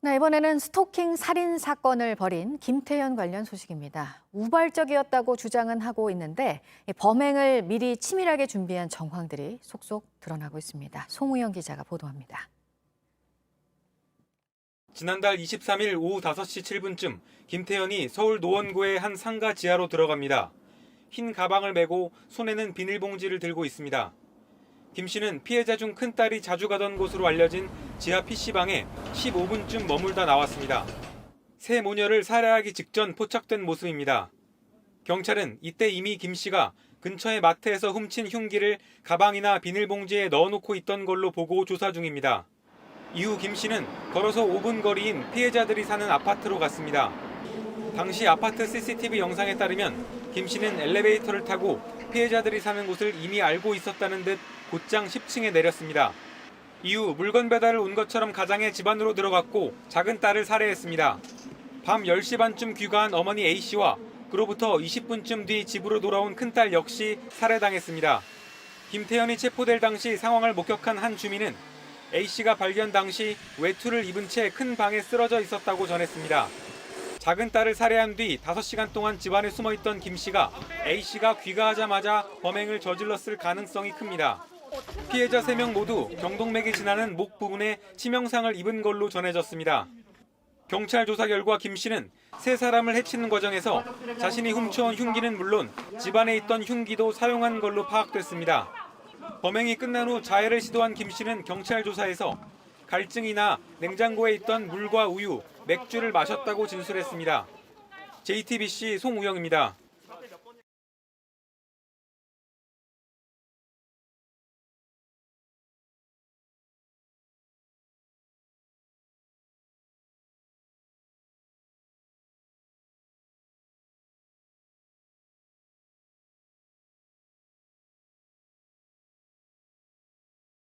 네, 이번에는 스토킹 살인 사건을 벌인 김태현 관련 소식입니다. 우발적이었다고 주장은 하고 있는데 이 범행을 미리 치밀하게 준비한 정황들이 속속 드러나고 있습니다. 송우영 기자가 보도합니다. 지난달 23일 오후 5시 7분쯤 김태현이 서울 노원구의 한 상가 지하로 들어갑니다. 흰 가방을 메고 손에는 비닐봉지를 들고 있습니다. 김 씨는 피해자 중 큰딸이 자주 가던 곳으로 알려진 지하 PC방에 15분쯤 머물다 나왔습니다. 새 모녀를 살해하기 직전 포착된 모습입니다. 경찰은 이때 이미 김 씨가 근처의 마트에서 훔친 흉기를 가방이나 비닐봉지에 넣어놓고 있던 걸로 보고 조사 중입니다. 이후 김 씨는 걸어서 5분 거리인 피해자들이 사는 아파트로 갔습니다. 당시 아파트 CCTV 영상에 따르면 김 씨는 엘리베이터를 타고 피해자들이 사는 곳을 이미 알고 있었다는 듯 곧장 10층에 내렸습니다. 이후 물건 배달을 온 것처럼 가장의 집안으로 들어갔고 작은 딸을 살해했습니다. 밤 10시 반쯤 귀가한 어머니 A씨와 그로부터 20분쯤 뒤 집으로 돌아온 큰딸 역시 살해당했습니다. 김태현이 체포될 당시 상황을 목격한 한 주민은 A씨가 발견 당시 외투를 입은 채 큰 방에 쓰러져 있었다고 전했습니다. 작은 딸을 살해한 뒤 5시간 동안 집안에 숨어 있던 김 씨가 A씨가 귀가하자마자 범행을 저질렀을 가능성이 큽니다. 피해자 3명 모두 경동맥이 지나는 목 부분에 치명상을 입은 걸로 전해졌습니다. 경찰 조사 결과 김 씨는 세 사람을 해치는 과정에서 자신이 훔쳐온 흉기는 물론 집안에 있던 흉기도 사용한 걸로 파악됐습니다. 범행이 끝난 후 자해를 시도한 김 씨는 경찰 조사에서 갈증이나 냉장고에 있던 물과 우유, 맥주를 마셨다고 진술했습니다. JTBC 송우영입니다.